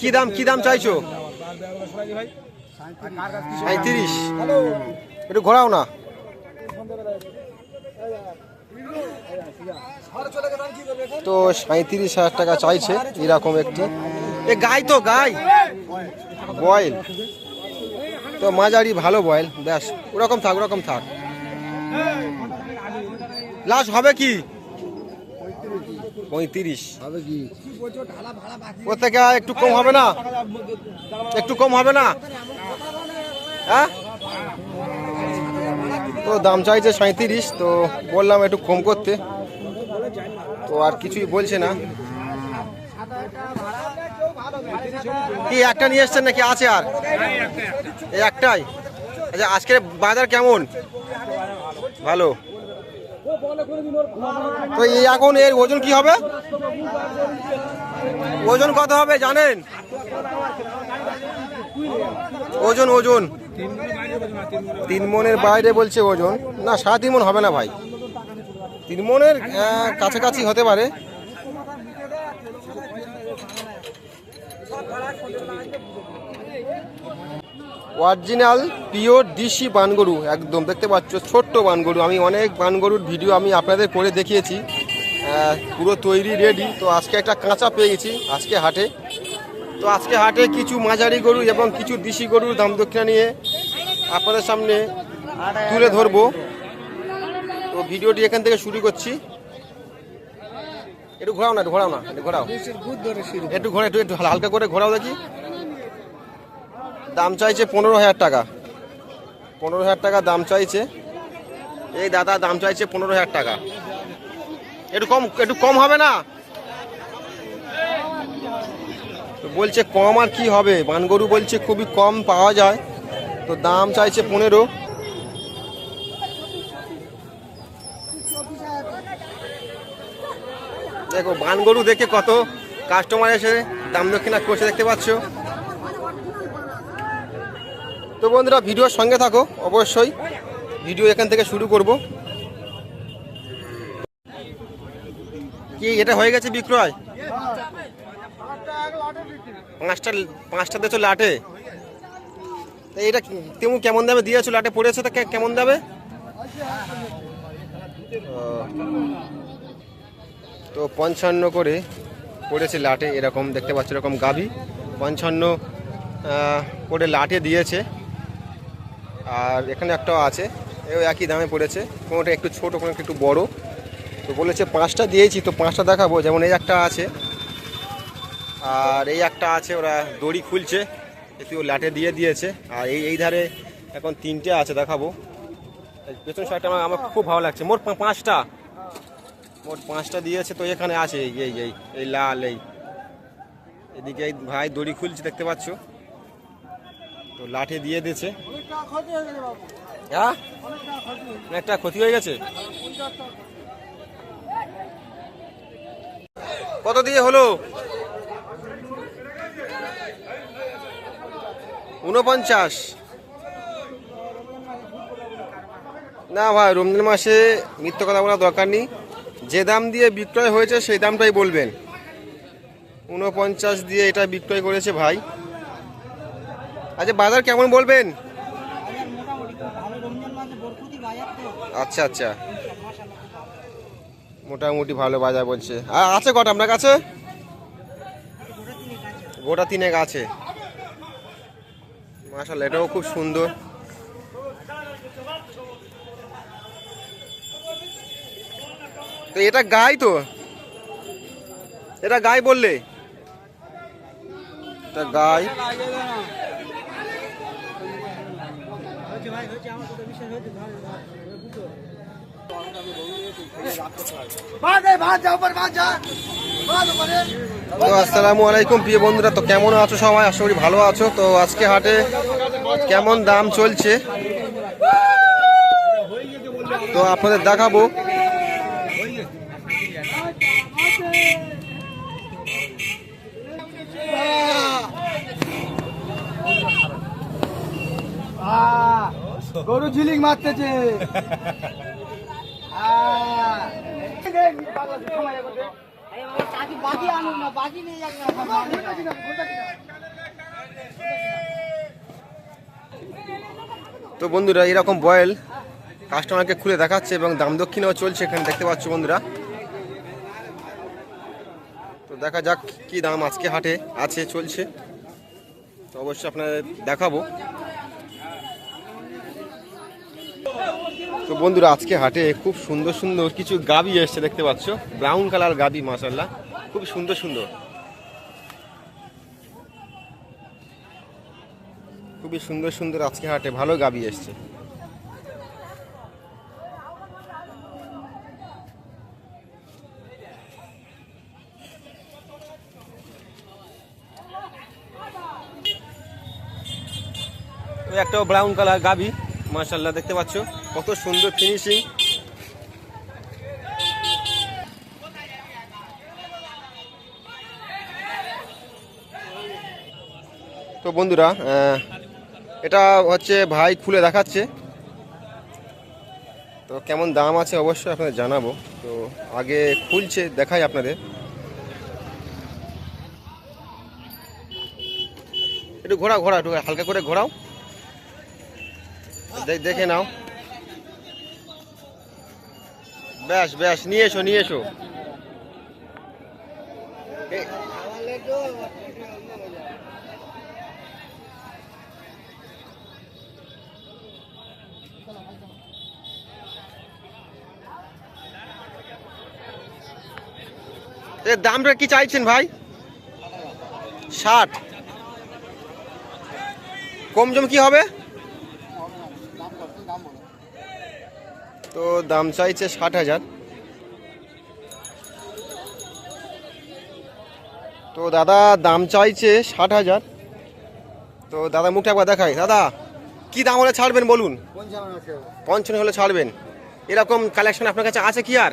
কি দাম কি দাম চাইছো? সাঁত্রিশ একটু ঘোরাও না। তো সাঁত্রিশ হাজার টাকা চাইছে এরকম একটি। এ গাই তো গাই। বয়েল। তো মাঝারি ভালো বয়েল। ব্যাস ওরকম থাক ওরকম থাক। লাস্ট হবে কি? পঁয়ত্রিশ। ওর থেকে একটু কম হবে না? একটু কম হবে না? হ্যাঁ? তো দাম চাইছে সাঁত্রিশ তো বললাম একটু কম করতে। তো আর কিছুই বলছে না। কি একটা নিয়ে এসছেন নাকি? আছে আর? এই একটাই। আচ্ছা আজকের বাজার কেমন? ভালো। তো এই এখন এর ওজন কি হবে? ওজন কত হবে জানেন? ওজন ওজন। তিন মনের বাইরে বলছে ওজন। না সাত তিন মন হবে না ভাই। তিন মনের কাছাকাছি হতে পারে। অরিজিনাল পিওর ডিসি বানগরু একদম। দেখতে পাচ্ছ ছোট্ট বানগরু। আমি অনেক বানগরুর ভিডিও আমি আপনাদের করে দেখিয়েছি। পুরো তৈরি রেডি তো আজকে একটা কাঁচা পেয়ে গেছি আজকে হাটে। তো আজকে হাটে কিছু মাঝারি গরু এবং কিছু দেশি গরুর দাম দক্ষিণা নিয়ে আপনাদের সামনে তুলে ধরবো। তো ভিডিওটি এখান থেকে শুরু করছি। একটু ঘোরাও না একটু ঘোরাও না একটু ঘোরাও। একটু ঘোরা একটু একটু হালকা করে ঘোরাও দেখি। দাম চাইছে পনেরো হাজার টাকা। পনেরো হাজার টাকা দাম চাইছে। এই দাদা দাম চাইছে পনেরো হাজার টাকা। একটু কম একটু কম হবে না? বলছে কম আর কি হবে? বানগরু বলছে খুবই কম পাওয়া যায়। তো দাম চাইছে পনেরো। দেখো, বানগরু দেখে কত কাস্টমার এসে দাম দক্ষিণা করছে, দেখতে পাচ্ছ? তো বন্ধুরা, ভিডিওর সঙ্গে থাকো, অবশ্যই। ভিডিও এখান থেকে শুরু করব। কি, এটা হয়ে গেছে বিক্রয়? পাঁচটা, পাঁচটাতে তো লাটে। এটা তেমন কেমন দামে দিয়েছ? লাটে পড়েছো তা কেমন দামে? তো পঞ্চান্ন করে পড়েছে লাটে, এরকম দেখতে পাচ্ছ, এরকম গাভী। পঞ্চান্ন করে লাটে দিয়েছে। আর এখানে একটাও আছে, এও একই দামে পড়েছে। কোনোটা একটু ছোটো কোনো একটু বড়। তো বলেছে পাঁচটা দিয়েছি, তো পাঁচটা দেখাবো। যেমন এই একটা আছে। আর এই একটা আছে, ওরা দড়ি খুলছে, একটু লাটে দিয়ে দিয়েছে। আর এই এই ধারে এখন তিনটে আছে, দেখাবো। পেছন সাইডটা আমার আমার খুব ভালো লাগছে। মোট পাঁচটা। মোট পাঁচটা দিয়েছে, তো এখানে আছে। এই এই এই এই লাল, এই। এদিকে এই ভাই দড়ি খুলছে, দেখতে পাচ্ছ? তো লাঠি দিয়ে দিয়েছে। হ্যাঁ একটা ক্ষতি হয়ে গেছে। কত দিয়ে হলো? উনপঞ্চাশ না ভাই রমজান মাসে মিথ্যা কথা বলার দরকার নেই। যে দাম দিয়ে বিক্রয় হয়েছে সেই দামটাই বলবেন। উনপঞ্চাশ দিয়ে এটা বিক্রয় করেছে ভাই। আচ্ছা বাজার কেমন বলবেন? আচ্ছা আচ্ছা। মোটামুটি ভালো বাজার বলছে। আর আছে কটা আপনার কাছে? গোটা তিনেক আছে। মাসাল এটাও খুব সুন্দর। তো এটা গাই তো? এটা গাই বললে? এটা গাই। তো আসসালামু আলাইকুম, প্রিয় বন্ধুরা। তো কেমন আছো সবাই? আশা করি ভালো আছো। তো আজকে হাটে কেমন দাম চলছে? তো আপনাদের দেখাবো। গরু ঝিলিং মারতেছে। তো বন্ধুরা, এরকম বয়েল কাস্টমারকে খুলে দেখাচ্ছে এবং দাম দক্ষিণেও চলছে এখানে, দেখতে পাচ্ছ বন্ধুরা। তো দেখা যাক কি দাম আজকে হাটে আছে, চলছে। তো অবশ্যই আপনাদের দেখাবো। তো বন্ধুরা, আজকে হাটে খুব সুন্দর সুন্দর কিছু গাবি এসছে দেখতে পাচ্ছ। ব্রাউন কালার গাবি মাসাল্লাহ খুব সুন্দর সুন্দর। খুবই সুন্দর সুন্দর আজকে হাটে ভালো গাবি এসছে। একটা ব্রাউন কালার গাবি মাশাল্লাহ দেখতে পাচ্ছ। কত সুন্দর ফিনিশিং তো বন্ধুরা এটা হচ্ছে ভাই খুলে দেখাচ্ছে। তো কেমন দাম আছে অবশ্যই আপনাদের জানাব। তো আগে খুলছে, দেখাই আপনাদের। একটু ঘোরাও ঘোরাও, একটু হালকা করে ঘোরাও। দেখে নাও। ব্যাস ব্যাস, নিয়ে এসো নিয়ে এসো। এর দামটা কি চাইছেন ভাই? ষাট। কম জম কি হবে? তো দাম চাইছে ষাট হাজার। তো দাদা, দাম চাইছে ষাট হাজার। তো দাদা, মুখটা একবার দেখাই। দাদা, কি দাম হলে ছাড়বেন বলুন? পঞ্চান্ন হলে ছাড়বেন। এরকম কালেকশন আপনার কাছে আছে কি আর?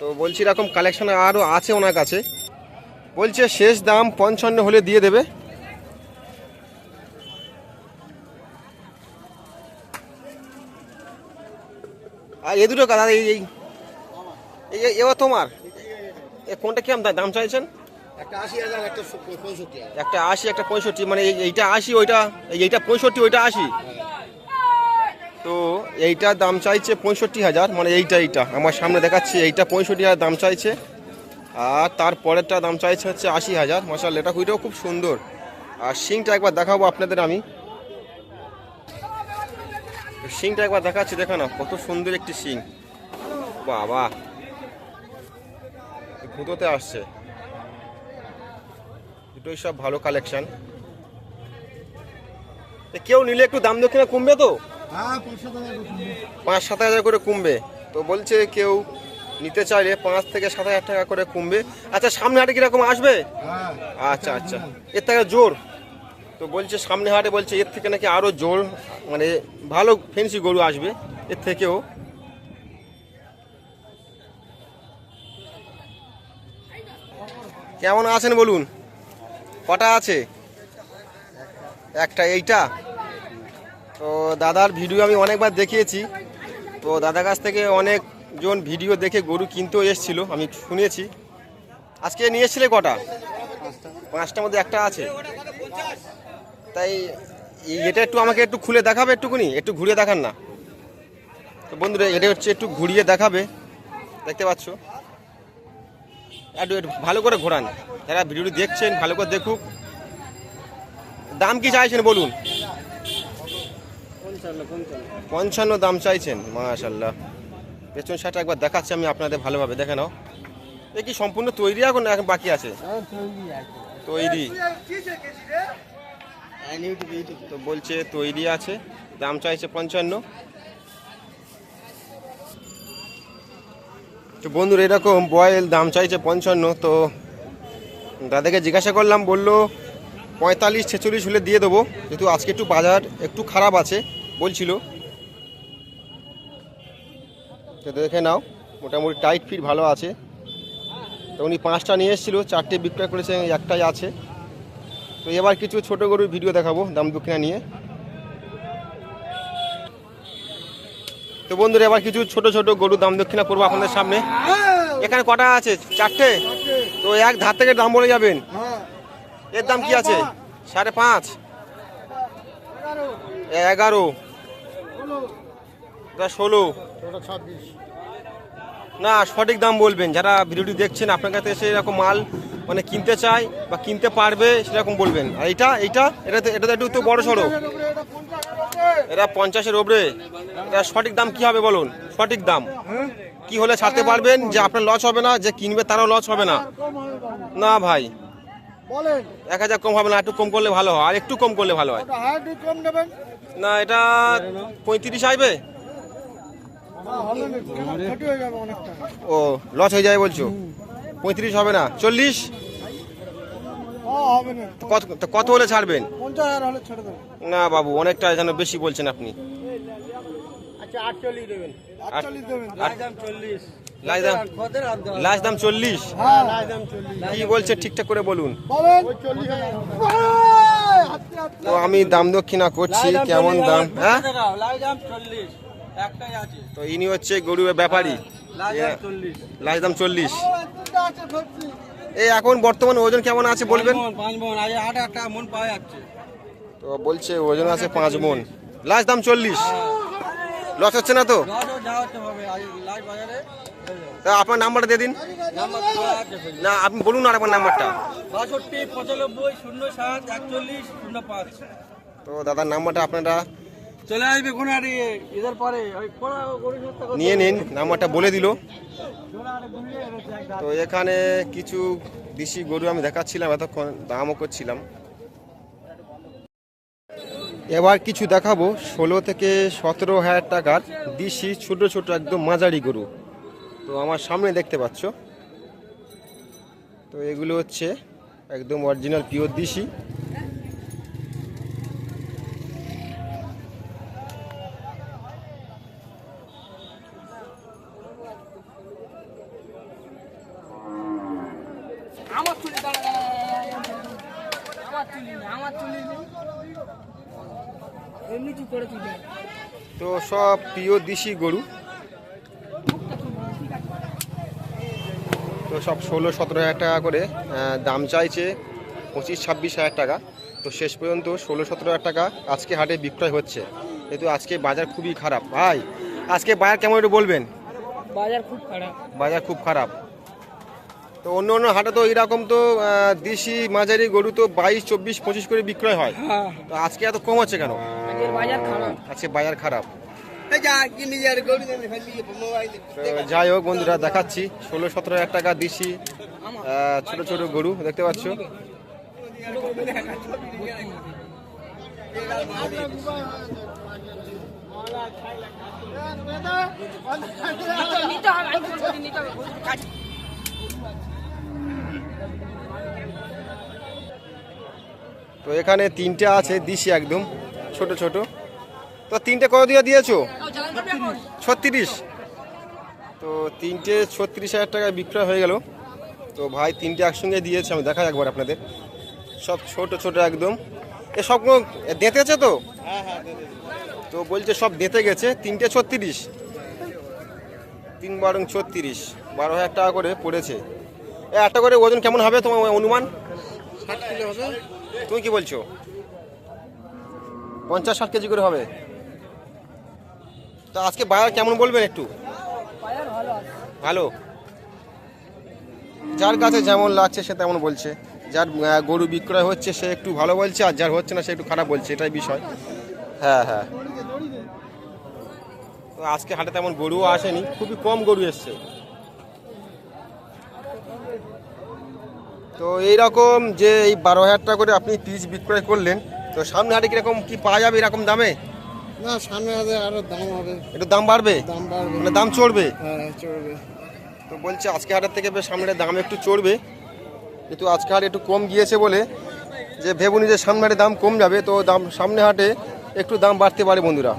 তো বলছি এরকম কালেকশন আরও আছে ওনার কাছে। বলছে শেষ দাম পঞ্চান্ন হলে দিয়ে দেবে। আর এ দুটো দাদা এই এই এই- এবার তোমার? এ কোনটা কিরম দা- দাম চাইছেন? একটা আশি হাজার একটা পঁয়ষট্টি একটা আশি একটা পঁয়ষট্টি মানে এই- এইটা আশি ওইটা এই- এইটা পঁয়ষট্টি ওইটা আশি। তো এইটার দাম চাইছে পঁয়ষট্টি হাজার মানে এইটা এইটা। আমার সামনে দেখাচ্ছি এইটা পঁয়ষট্টি হাজার দাম চাইছে। আর তারপরেরটা দাম চাইছে হচ্ছে আশি হাজার। মশাল এটা ওইটাও খুব সুন্দর। আর সিংটা একবার দেখাবো আপনাদের আমি। শিংটা একবার দেখাচ্ছি দেখো না কত সুন্দর একটি শিং বাবা। ভুতোতে আসছে। দুটোই সব ভালো কালেকশন কেউ নিলে একটু দাম দক্ষিণে কমবে তো? হ্যাঁ পাঁচ সাত হাজার করে কমবে। তো বলছে কেউ নিতে চাইলে পাঁচ থেকে সাত হাজার টাকা করে কমবে। আচ্ছা সামনে হাটে কীরকম আসবে? হ্যাঁ। আচ্ছা আচ্ছা। এর থেকে জোর। তো বলছে সামনে হাটে বলছে, এর থেকে নাকি আরও জোর মানে ভালো ফেন্সি গরু আসবে, এর থেকেও। কেমন আছেন বলুন? কটা আছে? একটা, এইটা? তো দাদার ভিডিও আমি অনেকবার দেখিয়েছি। তো দাদার কাছ থেকে অনেকজন ভিডিও দেখে গরু কিনতেও এসেছিল, আমি শুনেছি। আজকে নিয়ে এসেছিলে কটা? পাঁচটার মধ্যে একটা আছে। তাই এটা একটু আমাকে একটু খুলে দেখাবে একটুকুনি? একটু ঘুরিয়ে দেখান না। তো বন্ধুরা এটা হচ্ছে একটু ঘুরিয়ে দেখাবে। দেখতে পাচ্ছ? একটু একটু ভালো করে ঘোরান। যারা ভিডিওটি দেখছেন ভালো করে দেখুক। দাম কি চাইছেন বলুন? পঞ্চান্ন দাম চাইছেন মাশাল্লাহ পেছন সাইডটা একবার দেখাচ্ছি আমি আপনাদের ভালোভাবে দেখে নাও। এ কি সম্পূর্ণ তৈরি এখন এখন বাকি আছে। তৈরি। তো বলছে তৈরি আছে, দাম চাইছে পঞ্চান্ন। তো বন্ধুর, এরকম বয়েল দাম চাইছে পঞ্চান্ন, তো দাদাকে জিজ্ঞাসা করলাম, বলল পঁয়তাল্লিশ, ছেচল্লিশ হলে দিয়ে দেবো, যেহেতু আজকে একটু বাজার একটু খারাপ আছে, বলছিল। তো দেখে নাও, মোটামুটি টাইট ফিট ভালো আছে। তো উনি পাঁচটা নিয়ে এসেছিল, চারটে বিক্রয় করেছে, একটাই আছে। তো এবার কিছু ছোট গরুর ভিডিও দেখাবো, দাম দক্ষিণা নিয়ে। তো বন্ধুরা, এবার কিছু ছোট ছোট গরুর দাম দক্ষিণা করব আপনাদের সামনে। এখানে কটা আছে? চারটে? তো এক ধার থেকে দাম বলে যাবেন। এর দাম কি আছে? সাড়ে পাঁচ। এগারো। ষোলো। না, সঠিক দাম বলবেন। যারা ভিডিওটি দেখছেন, আপনার কাছে এসে এরকম মাল মানে কিনতে চায় বা কিনতে পারবে সেরকম বলবেন। আর এটা এটা তো এটা তো একটু বড় সড়ো। এটা পঞ্চাশের ওপরে। এটা সঠিক দাম কি হবে বলুন? সঠিক দাম। কি হলে ছাড়তে পারবেন? যে আপনার লস হবে না, যে কিনবে তারও লস হবে না। না ভাই। এক হাজার কম হবে না, একটু কম করলে ভালো হয়। আর একটু কম করলে ভালো হয়। না, এটা পঁয়ত্রিশ আসবে? ও, লস হয়ে যায় বলছো? পঁয়ত্রিশ হবে না। চল্লিশ? হ্যাঁ কত কত হলে ছাড়বেন? না বাবু অনেকটা যেন বেশি বলছেন আপনি। আচ্ছা দাম চল্লিশ। হ্যাঁ। লাইট দাম চল্লিশ। কি বলছে ঠিকঠাক করে বলুন। তো আমি দাম দক্ষিণা করছি কেমন দাম? হ্যাঁ? তো ইনি হচ্ছে গরুর ব্যাপারী। লাশ দাম চল্লিশ। এই এখন বর্তমান ওজন কেমন আছে বলবেন? তো বলছে ওজন আছে পাঁচ মন। লাশ দাম চল্লিশ। লস হচ্ছে না তো? আপনার নাম্বারটা দিয়ে দিন। না আপনি বলুন আর আপনার নাম্বারটা। বাষট্টি পঁচানব্বই শূন্য সাত একচল্লিশ শূন্য পাঁচ। তো দাদার নাম্বারটা আপনারা চলে আসবে নিয়ে নিন, নাম্বারটা বলে দিল। তো এখানে কিছু দেশি গরু আমি দেখাচ্ছিলাম, এতক্ষণ দামও করছিলাম। এবার কিছু দেখাবো, ষোলো থেকে সতেরো হাজার টাকার দেশি ছোট ছোট একদম মাঝারি গরু। তো আমার সামনে দেখতে পাচ্ছ। তো এগুলো হচ্ছে একদম অরিজিনাল পিওর দেশি আমার চুলি দাঁড়া দাঁড়া, দাঁড়া, দাঁড়া। আমার চুলি নেই, আমার চুলি নেই। এমনি চুপ করে তুলে তো পিওর দেশি গরু। তো সব ষোলো সতেরো হাজার টাকা করে দাম চাইছে পঁচিশ ছাব্বিশ হাজার টাকা। তো শেষ পর্যন্ত ষোলো সতেরো হাজার টাকা আজকে হাটে বিক্রয় হচ্ছে। কিন্তু আজকে বাজার খুবই খারাপ। ভাই আজকে বাজার কেমন একটু বলবেন? বাজার খুব খারাপ। বাজার খুব খারাপ। তো অন্য অন্য হাটে তো এরকম তো দেশি মাঝারি গরু তো বাইশ চব্বিশ পঁচিশ করে বিক্রয় হয়। হ্যাঁ। তো আজকে এত কম হচ্ছে কেন? আজকের বাজার খারাপ। আজকে বাজার খারাপ। যাই হোক বন্ধুরা, দেখাচ্ছি। ষোলো, সতেরো হাজার টাকা দিছি ছোট ছোট গরু, দেখতে পাচ্ছ? তো এখানে তিনটে আছে দিছি একদম, ছোট ছোট। তো তিনটে কত দিয়ে দিয়েছ? ছত্রিশ। তো তিনটে ছত্রিশ হাজার টাকায় বিক্রয় হয়ে গেল। তো ভাই তিনটে একসঙ্গে দিয়েছে আমি দেখা একবার আপনাদের। সব ছোট ছোট একদম। এ সবগুলো দেঁতেছে তো? তো বলছে সব দেঁতে গেছে তিনটে ছত্রিশ। তিন বারো ছত্রিশ বারো হাজার টাকা করে পড়েছে। এ একটা করে ওজন কেমন হবে তোমার অনুমান? তুমি কি বলছো? পঞ্চাশ ষাট কেজি করে হবে। তো আজকে বাজার কেমন বলবেন একটু? ভালো যার কাছে যেমন লাগছে সে তেমন বলছে। যার গরু বিক্রয় হচ্ছে সে একটু ভালো বলছে আর যার হচ্ছে না সে একটু খারাপ বলছে এটাই বিষয়। হ্যাঁ হ্যাঁ। তো আজকে হাটে তেমন গরুও আসেনি খুবই কম গরু এসছে। তো এইরকম যে এই বারো হাজার টাকা করে আপনি পিস বিক্রয় করলেন তো সামনে হাটে কীরকম কি পাওয়া যাবে এরকম দামে? না সামনে আরও দাম হবে। একটু দাম বাড়বে? দাম বাড়বে। মানে দাম চড়বে? হ্যাঁ চড়বে। তো বলছে আজকে হাটের থেকে বেশ সামনে দাম একটু চড়বে। কিন্তু আজকে হাট একটু কম গিয়েছে বলে যে ভেবুনি যে সামনে হাটে দাম কম যাবে তো দাম সামনে হাটে একটু দাম বাড়তে পারে বন্ধুরা।